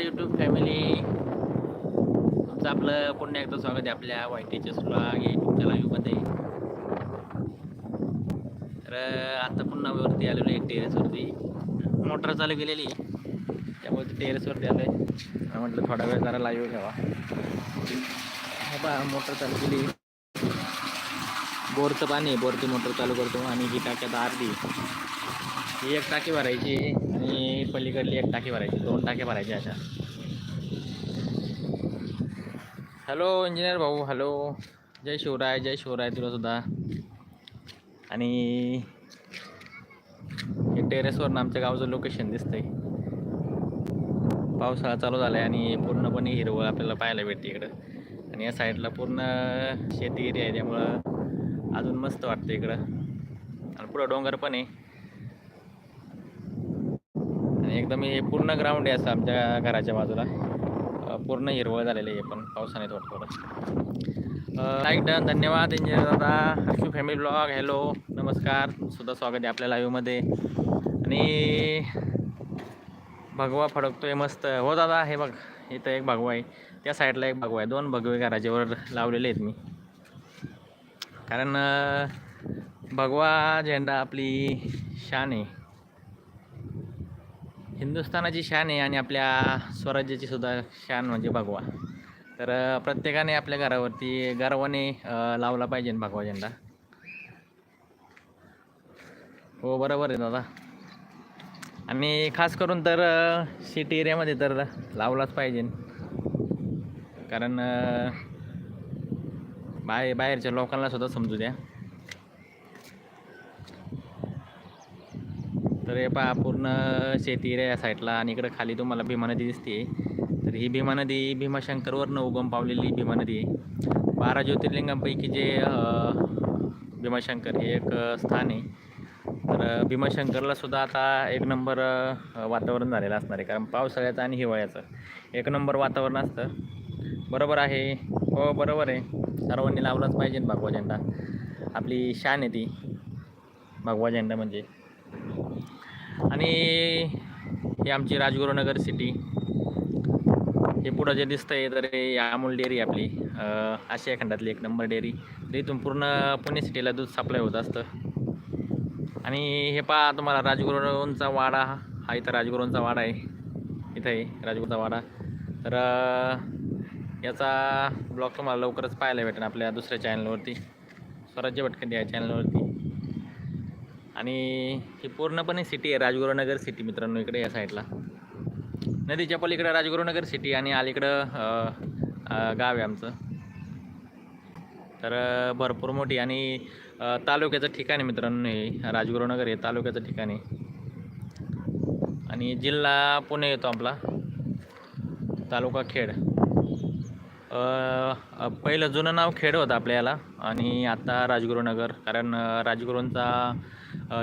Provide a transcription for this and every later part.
नमस्कार YouTube family तुमचं आपलं पुन्हा एकदा स्वागत आहे आपल्या वाईटीच्या सुलाग यूट्यूबच्या लाईव्हमध्ये तर आता पुन्हा वरती आलेलो आहे टेरेसवरती मोटर चालू केलेली आहे. त्यामुळे ते टेरेसवरती आलो आहे म्हटलं थोडा वेळ जरा लाईव्ह घ्यावा हे बा मोटर चालू केली. बोरचं पाणी बोरची मोटर चालू करतो आणि ही टाक्यात अर्धी ही एक टाकी भरायची पलीकडली एक टाकी भरायची दोन टाकी भरायच्या अशा. हॅलो इंजिनियर भाऊ हॅलो. जय शिवराय जय शिवराय तुला सुद्धा. आणि हे टेरेसवरून आमच्या गावचं लोकेशन दिसतंय. पावसाळा चालू झाला आहे आणि पूर्णपणे हिरवळ आपल्याला पाहायला भेटते इकडं. आणि या साईडला पूर्ण शेती एरिया आहे त्यामुळं अजून मस्त वाटतं इकडं. आणि पुढं डोंगर पण आहे. एकदम हे पूर्ण ग्राउंड आहे असं आमच्या घराच्या बाजूला. पूर्ण हिरवळ झालेलं आहे पण पावसाने थोडं थोडं. लाईक डन धन्यवाद इंजिनियर दादा. हर्षू फॅमिली ब्लॉग हॅलो नमस्कार. सुद्धा स्वागत आहे आपल्या लाईव्हमध्ये आणि भगवा फडकतोय मस्त. हो दादा हे बघ इथं एक भगवा आहे. त्या साईडला एक भगवा आहे. दोन भगवे घराच्यावर लावलेले आहेत मी. कारण भगवा झेंडा आपली शान आहे. हिंदुस्थानाची शान आहे आणि आपल्या स्वराज्याची सुद्धा शान म्हणजे भगवा. तर प्रत्येकाने आपल्या घरावरती गर्वाने लावला पाहिजे भगवा झेंडा हो बरोबर आहे दादा. आणि खास करून तर सिटी एरियामध्ये तर लावलाच पाहिजे. कारण बाहेर बाहेरच्या लोकांना सुद्धा समजू द्या. तर हे पहा पूर्ण शेती एरिया या साईडला. आणि इकडं खाली तुम्हाला भीमा नदी दिसते तर ही भीमा नदी भीमाशंकरवरनं उगम पावलेली भीमा नदी आहे. बारा ज्योतिर्लिंगांपैकी जे भीमाशंकर हे एक स्थान आहे. तर भीमाशंकरलासुद्धा भीमाशंकरला सुद्धा आता एक नंबर वातावरण झालेलं असणार आहे. कारण पावसाळ्याचं आणि हिवाळ्याचं एक नंबर वातावरण असतं. बरोबर आहे. हो बरोबर आहे. सर्वांनी लावलाच पाहिजे भगवा झेंडा. आपली शान आहे ती. भगवा झेंडा म्हणजे. आणि ही आमची राजगुरुनगर सिटी हे पुढं जे दिसतं आहे तर हे अमूल डेअरी आपली. आशिया खंडातली एक नंबर डेअरी. तर इथून पूर्ण पुणे सिटीला दूध सप्लाय होत असतं. आणि हे पहा तुम्हाला राजगुरूंचा वाडा हा इथं राजगुरूंचा वाडा आहे. इथं आहे राजगुरूचा वाडा. तर याचा ब्लॉग तुम्हाला लवकरच पाहायला भेटेल आपल्या दुसऱ्या चॅनलवरती स्वराज्य भटकंती या चॅनलवरती आणि ही पूर्णपणे सिटी आहे राजगुरुनगर सिटी मित्रांनो इकडे या साईडला. नदीच्या पलीकडं राजगुरुनगर सिटी आणि अलीकडं गाव आहे आमचं. तर भरपूर मोठी आणि तालुक्याचं ठिकाण आहे मित्रांनो हे राजगुरुनगर हे तालुक्याचं ठिकाण आहे. आणि जिल्हा पुणे येतो आपला तालुका खेड. पहिलं जुनं नाव खेड होतं आपल्या याला. आणि आता राजगुरुनगर कारण राजगुरूंचा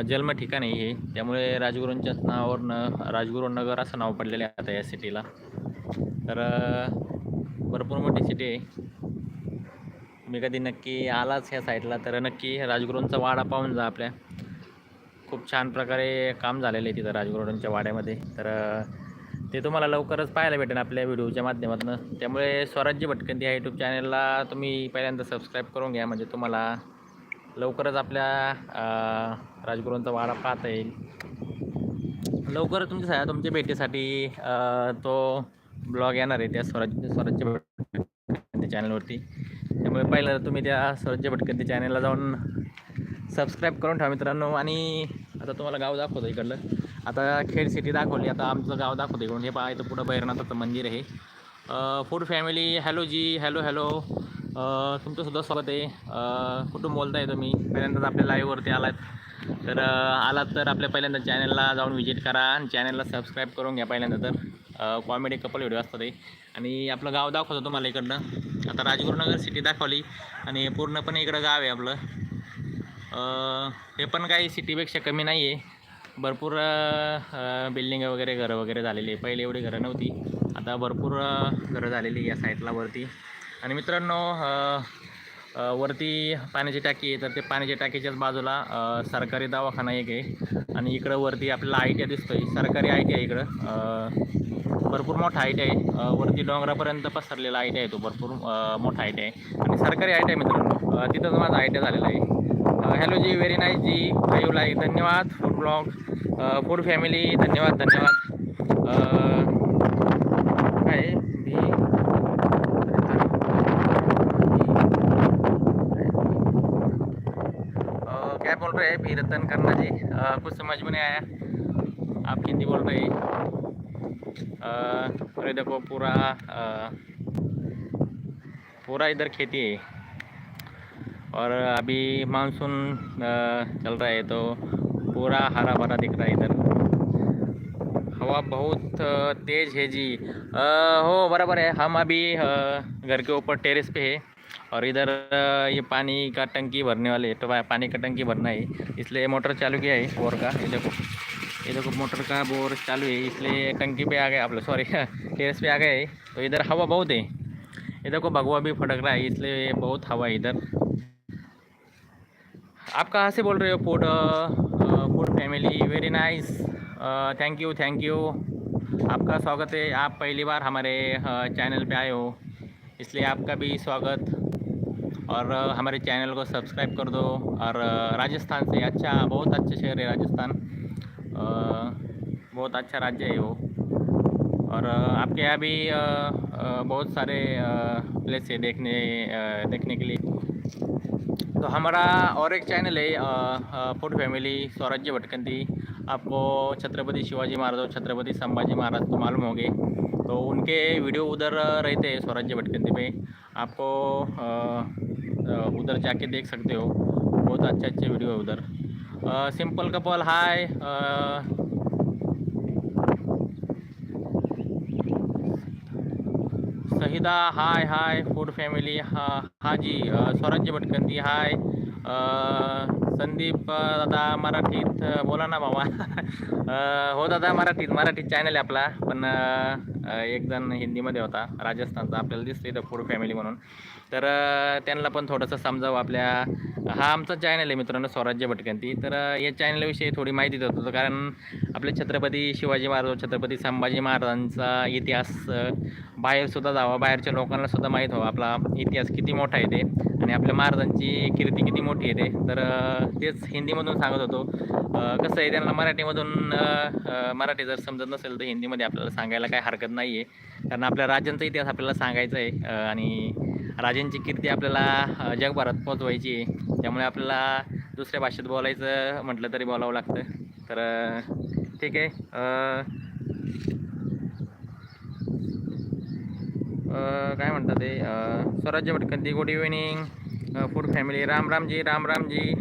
जन्म ठिकाण आहे हे. त्यामुळे राजगुरूंच्याच नावावरनं राजगुरुनगर असं नाव पडलेलं आहे आता या सिटीला. तर भरपूर मोठी सिटी आहे. मी कधी नक्की आलाच ह्या साईडला तर नक्की राजगुरूंचा वाडा पाहून जा आपल्या. खूप छान प्रकारे काम झालेलं आहे तिथं राजगुरूंच्या वाड्यामध्ये. तर ते तुम्हाला लवकरच पाहायला भेटेल आपल्या व्हिडिओच्या माध्यमातून. त्यामुळे स्वराज्य भटकंती ह्या यूट्यूब चॅनलला तुम्ही पहिल्यांदा सबस्क्राईब करून घ्या. म्हणजे तुम्हाला लवकरच आपल्या राजगुरूंचा वाडा पाहता येईल. लवकर तुमच्या तुमच्या भेटीसाठी तो ब्लॉग येणार आहे त्या स्वराज्य स्वराज्य भटकंती चॅनलवरती. त्यामुळे पहिलं तुम्ही त्या स्वराज्य भटकंती चॅनलला जाऊन सबस्क्राईब करून ठेवा मित्रांनो. आणि आता तुम्हाला गाव दाखवतो इकडलं. आता खेड सिटी दाखवली. आता आमचं गाव दाखवतो इकडून हे पाहायचं पुढं भैरनाथाचं मंदिर आहे. फूड फॅमिली हॅलो जी हॅलो हॅलो. तुमचंसुद्धा स्वागत आहे. कुठून बोलताय तुम्ही? पहिल्यांदाच आपल्या लाईव्हवरती आलात. तर आलात तर आपल्या पहिल्यांदा चॅनलला जाऊन व्हिजिट करा आणि चॅनलला सबस्क्राईब करून घ्या पहिल्यांदा तर. कॉमेडी कपल व्हिडिओ असतात ते. आणि आपलं गाव दाखवतो तुम्हाला इकडनं. आता राजगुरुनगर सिटी दाखवली आणि पूर्णपणे इकडं गाव आहे आपलं. हे पण काही सिटीपेक्षा कमी नाही आहे भरपूर बिल्डिंग वगैरे घरं वगैरे झालेली आहे. पहिले एवढी घरं नव्हती. आता भरपूर घरं झालेली या साईडला वरती. आणि मित्रांनो वरती पाण्याची टाकी आहे तर ते पाण्याच्या टाकीच्याच बाजूला सरकारी दवाखाना एक आहे. आणि इकडं वरती आपल्याला आय टी आय दिसतोय. सरकारी आय टी आय इकडं भरपूर मोठा हाईट आहे. वरती डोंगरापर्यंत पसरलेला आय टी आहे तो. भरपूर मोठा आय टी आहे. आणि सरकारी आयटी आहे मित्रांनो. तिथंच माझा आयटी झालेला आहे. हॅलो जी व्हेरी नाईस जी. फाईव्ह लाईक धन्यवाद. फूड ब्लॉग फूड फॅमिली धन्यवाद धन्यवाद. रहे हैं भी रतन करना जी। अ, कुछ समझ में नहीं आया। आप हिंदी बोल रहे और देखो पूरा अ, पूरा इधर खेती है। और अभी मानसून चल रहा है तो पूरा हरा भरा दिख रहा है इधर। हवा बहुत तेज है जी। अ, हो बराबर है। हम अभी घर के ऊपर टेरेस पे है। और इधर ये पानी का टंकी भरने वाले है तो पानी का टंकी भरना है। इसलिए मोटर चालू किया है, बोर का। ये देखो ये देखो मोटर का बोर चालू है, इसलिए टंकी पे आ गए आप लोग सॉरी टेरेस पे आ गए तो इधर हवा बहुत है। ये देखो, भगवा भी फटक रहा है, इसलिए बहुत हवा है इधर। आप कहाँ से बोल रहे हो food food family very nice thank you thank you आपका स्वागत है। आप पहली बार हमारे चैनल पे आए हो। इसलिए आपका भी स्वागत। और हमारे चैनल को सब्सक्राइब कर दो। और राजस्थान से अच्छा बहुत अच्छा शहर है राजस्थान। बहुत अच्छा राज्य है वो। और आपके यहाँ भी बहुत सारे प्लेस है देखने देखने के लिए। तो हमारा और एक चैनल है फ़ूड फैमिली स्वराज्य भटकंती। आपको छत्रपति शिवाजी महाराज और छत्रपति संभाजी महाराज तो मालूम होंगे। तो उनके वीडियो उधर रहते हैं स्वराज्य भटकंती में। आपको उधर जाके देख सकते हो। बहुत अच्छे अच्छे वीडियो है उधर। Simple couple hi Sahida hi hi, food family हाँ हा जी स्वराज्य भटकंती, हाय संदीप दादा मराठीत बोला ना भावा. हो दादा मराठीत. मराठीत चॅनल आहे आपला. पण एक जण हिंदीमध्ये होता राजस्थानचा. आपल्याला दिसतो इथं फूड फॅमिली म्हणून. तर त्यांना पण थोडंसं समजावं आपल्या हा आमचा चॅनल आहे मित्रांनो स्वराज्य भटकंती. तर या चॅनलविषयी थोडी माहिती देत होतो. कारण आपले छत्रपती शिवाजी महाराज छत्रपती संभाजी महाराजांचा इतिहास बाहेरसुद्धा जावा. बाहेरच्या लोकांना सुद्धा माहीत व्हावं. आपला इतिहास किती मोठा आहे ते. आणि आपल्या महाराजांची कीर्ती किती मोठी आहे ते. तर तेच हिंदीमधून सांगत होतो. कसं आहे त्यांना मराठीमधून मराठी जर समजत नसेल तर हिंदीमध्ये आपल्याला सांगायला काही हरकत नाही आहे कारण आपल्या राज्यांचा इतिहास आपल्याला सांगायचा आहे. आणि राजांची कीर्ती आपल्याला जगभरात पोचवायची आहे. त्यामुळे आपल्याला दुसऱ्या भाषेत बोलायचं म्हटलं तरी बोलावं लागतं. तर ठीक आहे. काय म्हणतात ते? स्वराज्य भटकंती good evening food family. Ram Ramji Ram Ramji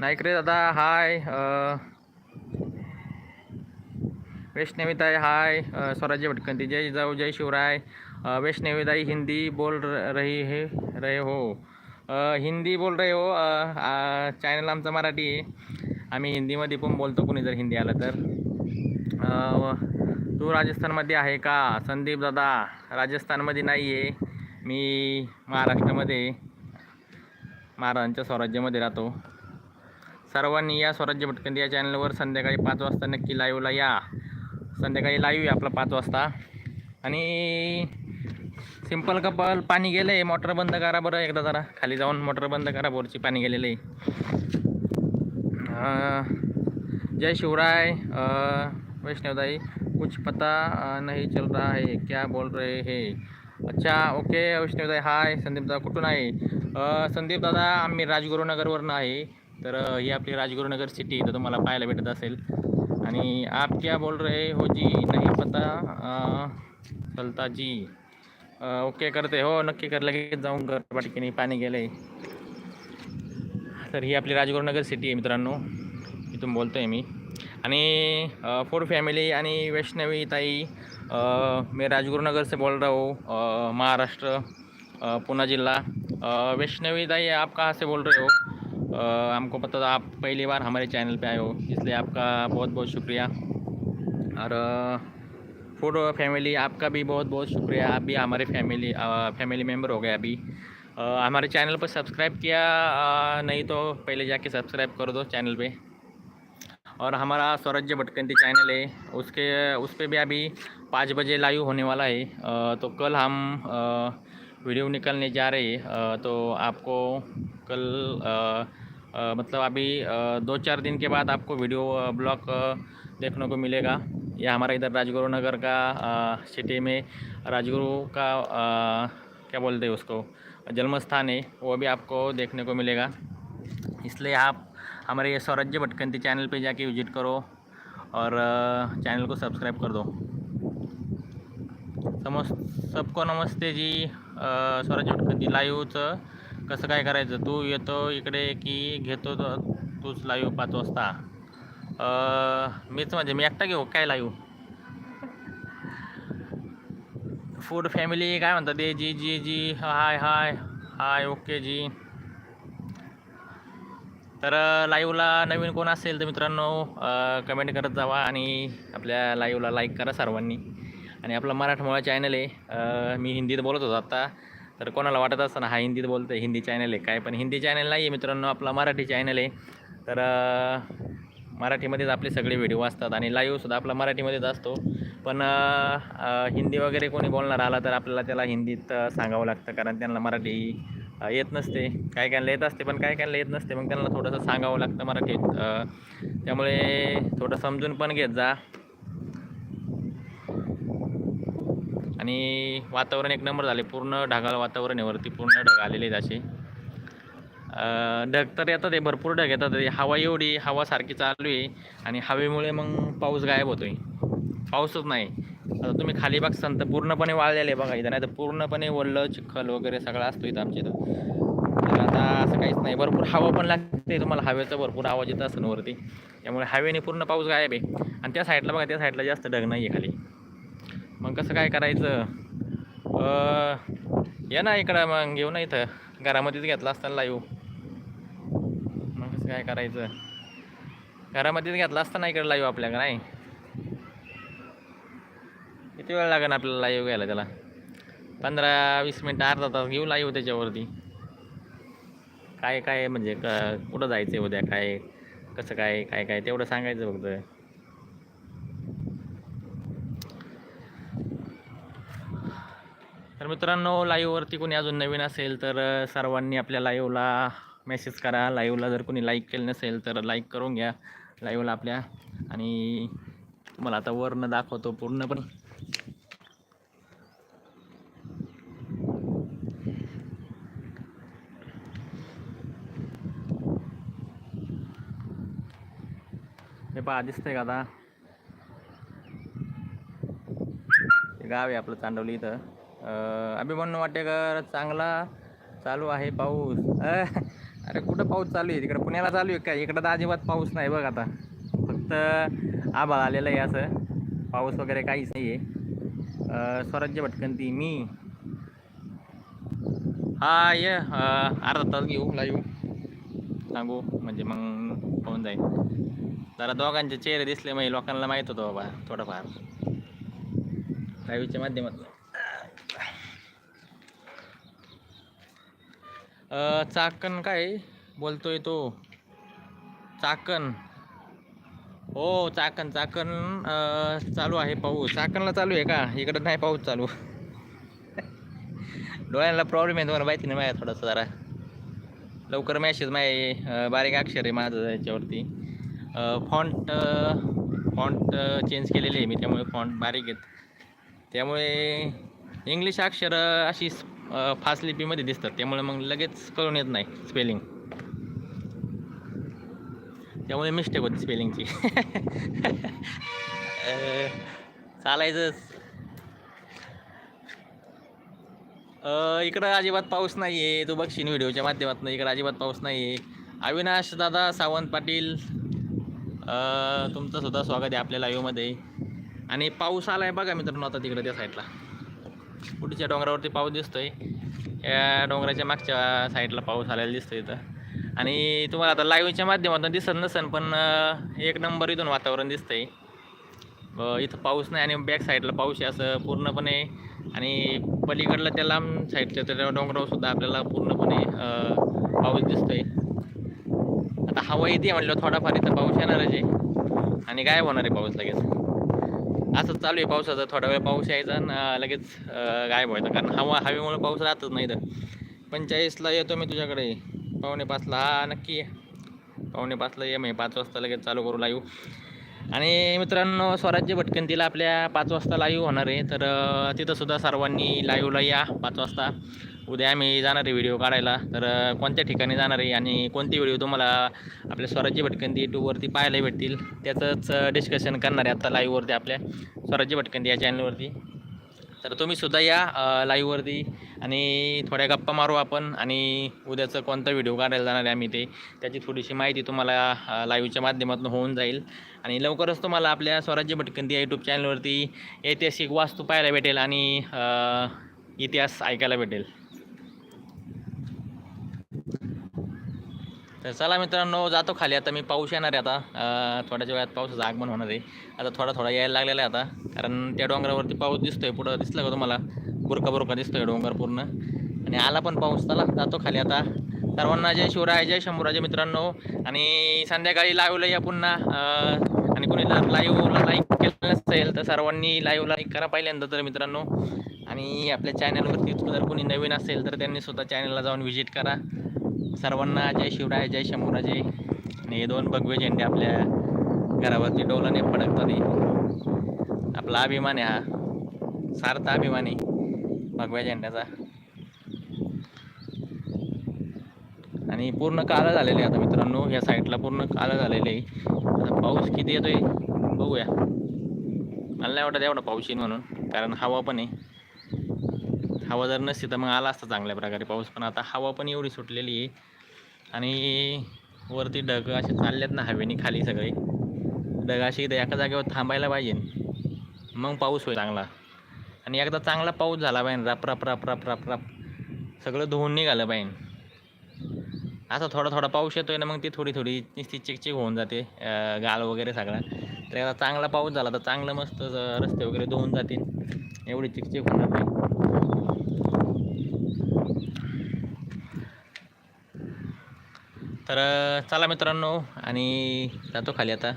Naik रे दादा हाय. वैष्णवीताई हाय. स्वराज्य भटकंती जय जाऊ जय शिवराय. वैष्णवीताई हिंदी बोल र- रही है रहे हो. हिंदी बोल रहे हो चॅनल आमचं मराठी आहे. आम्ही हिंदीमध्ये पण बोलतो कोणी जर हिंदी आलं तर. तू राजस्थानमध्ये आहे का? संदीप दादा राजस्थानमध्ये नाही आहे. मी महाराष्ट्रामध्ये महाराजांच्या स्वराज्यामध्ये राहतो. सर्वांनी या स्वराज्य भटकंती या चॅनलवर संध्याकाळी पाच वाजता नक्की लाईव्हला या. संध्याकाळी लाईव्ह आहे आपला पाच वाजता. आणि सिंपल कपल पाणी गेलं आहे मोटर बंद करा बरं एकदा जरा. खाली जाऊन मोटर बंद करा बोरची पाणी गेलेलं आहे. जय शिवराय वैष्णवदाई कुछ पता नाही नहीं चल रहा है क्या बोल रहे हे? अच्छा ओके वैष्णवदाई हाय संदीपदा कुठून आहे? संदीप दादा आम्ही राजगुरुनगरवरनं आहे. तर ही आपली राजगुरुनगर सिटी तर तुम्हाला पाहायला भेटत असेल. आणि आप क्या बोल रहे हो जी नहीं पता? चलता जी. ओके करते हो नक्की कर. लगेच जाऊन कर पाठकीने पाणी गेलं आहे तर ही आपली राजगुरुनगर सिटी आहे मित्रांनो. इथून बोलतो आहे मी. आणि फूड फॅमिली आणि वैष्णवी ताई मी मैं राजगुरुनगर से बोल रहा हूँ महाराष्ट्र पुणे जिला वैष्णवी ताई आप कहाँ से बोल रहे हो? हमको पता था आप पहली बार हमारे चैनल पे आए हो इसलिए आपका बहुत बहुत शुक्रिया. और फ़ूड फैमिली आपका भी बहुत बहुत शुक्रिया। आप भी हमारे फैमिली फैमिली मेंबर हो गए अभी। हमारे चैनल पर सब्सक्राइब किया अ, नहीं तो पहले जाके सब्सक्राइब कर दो चैनल पे। और हमारा स्वराज्य भटकंती चैनल है। उसके उस पर भी अभी पाँच बजे लाइव होने वाला है। अ, तो कल हम अ, वीडियो निकलने जा रहे हैं। तो आपको कल अ, अ, मतलब अभी दो चार दिन के बाद आपको वीडियो ब्लॉग देखने को मिलेगा। ये हमारा इधर राजगुरु नगर का सिटी में राजगुरु का आ, क्या बोलते हैं उसको जन्म स्थान है वो भी आपको देखने को मिलेगा। इसलिए आप हमारे ये स्वराज्य भटकंती चैनल पे जाके विजिट करो और चैनल को सब्सक्राइब कर दो। समस्त सबको नमस्ते जी स्वराज्य भटकंती लाईव्हचं कसं काय करायचं? तू येतो इकडे की घेतो तूच लाईव्ह पाच वाजता मीच म्हणजे मी एकटा घेऊ काय लाईव्ह फूड फॅमिली काय म्हणतात ते? जी जी जी हाय हाय हाय ओके जी. तर लाईव्हला नवीन कोण असेल तर मित्रांनो कमेंट करत जावा आणि आपल्या लाईव्हला लाईक करा सर्वांनी. आणि आपला मराठमोळा चॅनल आहे मी हिंदीत बोलत होतो आत्ता तर कोणाला वाटत असताना हा हिंदीत बोलतो आहे हिंदी चॅनल आहे काय पण. हिंदी चॅनल नाही आहे मित्रांनो आपला मराठी चॅनल आहे. तर मराठीमध्येच आपले सगळे व्हिडिओ असतात आणि लाईव्हसुद्धा आपला मराठीमध्येच असतो. पण हिंदी वगैरे कोणी बोलणार आला तर आपल्याला त्याला हिंदीत सांगावं लागतं कारण त्यांना मराठी येत नसते. काय कायला येत असते पण काय कायला येत नसते मग त्यांना थोडंसं सांगावं लागतं मराठीत. त्यामुळे थोडं समजून पण घेत जा. आणि वातावरण एक नंबर झाले. पूर्ण ढगाळ वातावरण आहे वरती. पूर्ण ढग आलेले आहेत असे. ढग तर येतात आहे भरपूर ढग येतात हवा एवढी हवा सारखी चालू आहे आणि हवेमुळे मग पाऊस गायब होतोय. पाऊसच नाही. आता तुम्ही खाली बघसान तर पूर्णपणे वाळलेले आहे बघा इथं. नाही तर पूर्णपणे ओलं चिखल वगैरे सगळं असतो इथं आमच्या इथं. तर आता असं काहीच नाही. भरपूर हवा पण लागते तुम्हाला. हवेचा भरपूर आवाज येत असतो वरती. त्यामुळे हवेने पूर्ण पाऊस गायब आहे. आणि त्या साईडला बघा त्या साईडला जास्त ढग नाही आहे खाली. मग कसं काय करायचं? या ये ना इकडं मग घेऊ ना इथं. घरामध्येच घेतला असताना लाईव्ह कसं काय करायचं? घरामध्येच घेतला असताना इकडे लाईव्ह आपल्याकडे नाही? किती वेळ लागेल आपल्याला लाईव्ह घ्यायला त्याला? पंधरा वीस मिनटं अर्धा तास घेऊ लाईव्ह त्याच्यावरती. काय काय म्हणजे क कुठं जायचं आहे उद्या काय कसं काय काय काय तेवढं सांगायचं फक्त. तर मित्रांनो लाईव्हवरती कोणी अजून नवीन असेल तर सर्वांनी आपल्या लाईव्हला मेसेज करा. लाईव्हला जर कोणी लाईक केलं नसेल तर लाईक करून घ्या. लाईव्हला आपल्या. आणि तुम्हाला आता वर्ण दाखवतो पूर्णपणे. हे पहा दिसतंय का आता? गाव आहे आपलं चांडवली इथं. अभिमन्यू वाटेकर चांगला चालू आहे पाऊस. अरे कुठं पाऊस चालू आहे? तिकडं पुण्याला चालू आहे का इकडं तर अजिबात पाऊस नाही बघ आता. फक्त आभाळ आलेलं आहे असं. पाऊस वगैरे काहीच नाही आहे. स्वराज्य भटकंती मी. हा ये. अर्धा तास घेऊ लाईव्ह सांगू? म्हणजे मग होऊन जाईल. जरा दोघांचे चेहरे दिसले मग लोकांना माहीत होतं बाबा थोडंफार. लाईव्हच्या माध्यमातून. चाकण काय बोलतोय तो? चाकण. हो चाकण चाकण चालू आहे पाऊस. चाकणला चालू आहे का? इकडं नाही पाऊस चालू. डोळ्यांना प्रॉब्लेम आहे तुम्हाला माहिती नाही माझ्या थोडासा जरा. लवकर मॅसेज माझे बारीक अक्षर आहे माझं याच्यावरती. फॉन्ट फॉन्ट चेंज केलेले आहे मी त्यामुळे फॉन्ट बारीक आहेत. त्यामुळे इंग्लिश अक्षर अशी फास्ट लिपीमध्ये दिसतात. त्यामुळे मग लगेच कळून येत नाही स्पेलिंग त्यामुळे मिस्टेक होती स्पेलिंगची चालायचंच इकडं अजिबात पाऊस नाही आहे तू बघशील व्हिडिओच्या माध्यमातून. इकडं अजिबात पाऊस नाही आहे अविनाश दादा सावंत पाटील. तुमचं सुद्धा स्वागत आहे आपल्या लाईव्हमध्ये आणि पाऊस आला आहे बघा मित्रांनो आता तिकडं त्या साईडला पुढच्या डोंगरावरती पाऊस दिसतोय. या डोंगराच्या मागच्या साईडला पाऊस आलेला दिसतोय इथं. आणि तुम्हाला आता लाईव्हच्या माध्यमातून दिसत नसेल पण एक नंबर इथून वातावरण दिसतंय. इथं पाऊस नाही आणि बॅक साईडला पाऊस आहे असं पूर्णपणे. आणि पलीकडलं त्या लांब साईडच्या त्या डोंगरावरसुद्धा आपल्याला पूर्णपणे पाऊस दिसतोय. आता हवा येते म्हणलं थोडाफार इथं पाऊस येणारच आहे. आणि गायब होणार आहे पाऊस लगेच. असंच चालू आहे पावसाचं. थोडा वेळ पाऊस यायचा आणि लगेच गायब व्हायचा. कारण हवा हवेमुळे पाऊस राहतच नाही तर पंचेचाळीसला येतो मी तुझ्याकडे. पावणे पाचला. हा नक्की पावणे पाचला ये मी. पाच वाजता लगेच चालू करू लाईव्ह आणि मित्रांनो स्वराज्य भटकंतीला आपल्या पाच वाजता लाईव्ह होणार आहे. तर तिथंसुद्धा सर्वांनी लाईव्हला या पाच वाजता. उद्या आम्ही जाणार आहे व्हिडिओ काढायला. तर कोणत्या ठिकाणी जाणार आहे आणि कोणते व्हिडिओ तुम्हाला आपल्या स्वराज्य भटकंती यूट्यूबवरती पाहायला भेटतील त्याचंच डिस्कशन करणार आहे आता लाईव्हवरती आपल्या स्वराज्य भटकंती या चॅनलवरती तर तुम्ही सुद्धा या लाईव्हवरती आणि थोड्या गप्पा मारू आपण आणि उद्याचं कोणता व्हिडिओ काढायला जाणार आहे आम्ही ते त्याची थोडीशी माहिती तुम्हाला लाईव्हच्या माध्यमातून होऊन जाईल. आणि लवकरच तुम्हाला आपल्या स्वराज्य भटकंती या यूट्यूब चॅनलवरती ऐतिहासिक वास्तू पाहायला भेटेल आणि इतिहास ऐकायला भेटेल. तर चला मित्रांनो जातो खाली. आता मी पाऊस येणार आहे आता. थोड्याच्या वेळात पावसाचं आगमन होणार आहे. आता थोडा थोडा यायला लागलेला आहे आता. कारण त्या डोंगरावरती पाऊस दिसतोय. पुढं दिसलं का तुम्हाला? बुरका बुरका दिसतोय डोंगर पूर्ण. आणि आला पण पाऊस. चला जातो खाली आता. सर्वांना जय शिवराय जय शंभूराजे मित्रांनो. आणि संध्याकाळी लाईव्हला या पुन्हा. आणि कोणी लाईव्हला लाईक केलं नसेल तर सर्वांनी लाईव्हला लाईक करा पहिल्यांदा तर मित्रांनो. आणि आपल्या चॅनलवरती जर कोणी नवीन असेल तर त्यांनी स्वतः चॅनलला जाऊन व्हिजिट करा. सर्वांना जय शिवराय जय शंभूराजे. आणि हे दोन भगवे झेंडे आपल्या घरावरती डोलाने फडकतात. आपला अभिमान आहे हा. सार्थ अभिमान आहे भगव्या झेंड्याचा. आणि पूर्ण काळं झालेलं आहे आता मित्रांनो. या साईडला पूर्ण काळं झालेलं आहे. आता पाऊस किती येतोय? बघूया. मला नाही वाटत एवढा पाऊस येईल म्हणून कारण हवा पण आहे. हवा जर नसती तर मग आला असता चांगल्या प्रकारे. पाऊस पण आता हवा पण एवढी सुटलेली आहे. आणि वरती ढग असे चाललेत ना हवेने खाली सगळे. ढग असे इथं एका जागेवर थांबायला पाहिजे. मग पाऊस होईल चांगला. आणि एकदा चांगला पाऊस झाला पाहिजे. रप रप रप रप रप रप. सगळं धुवून निघालं पाहिजे. असा थोडा थोडा पाऊस येतोय ना मग ती थोडी थोडी नुसती चिकचिक होऊन जाते गाल गाळ वगैरे सगळा. तर एकदा चांगला पाऊस झाला तर चांगलं मस्त रस्ते वगैरे धुवून जातील. एवढी चिकचिक होणार नाही. तर चला मित्रांनो आणि जातो खाली आता.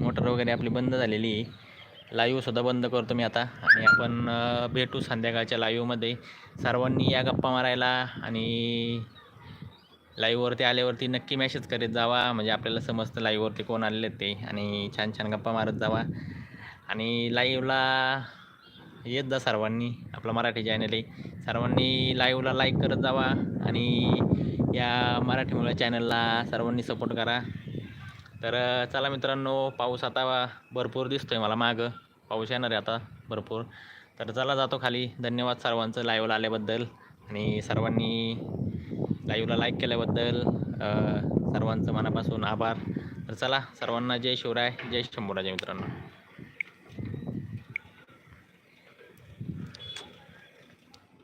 मोटर वगैरे आपली बंद झालेली आहे. लाईव्हसुद्धा बंद करतो मी आता. आणि आपण भेटू संध्याकाळच्या लाईव्हमध्ये सर्वांनी या गप्पा मारायला आणि लाईव्हवरती आल्यावरती नक्की मॅसेज करीत जावा. म्हणजे आपल्याला समजतं लाईव्हवरती कोण आलेले ते. आणि छान छान गप्पा मारत जावा. आणि लाईव्हला येत जा सर्वांनी. आपला मराठी चॅनल आहे. सर्वांनी लाईव्हला लाईक करत जावा. आणि या मराठी मुलं चॅनलला सर्वांनी सपोर्ट करा. तर चला मित्रांनो पाऊस आता भरपूर दिसतोय मला मागं. पाऊस येणार आहे आता भरपूर. तर चला जातो खाली. धन्यवाद सर्वांचं लाईव्हला आल्याबद्दल. आणि सर्वांनी लाईव्हला लाईक केल्याबद्दल सर्वांचं मनापासून आभार. तर चला सर्वांना जय शिवराय जय शंभूराजे मित्रांनो.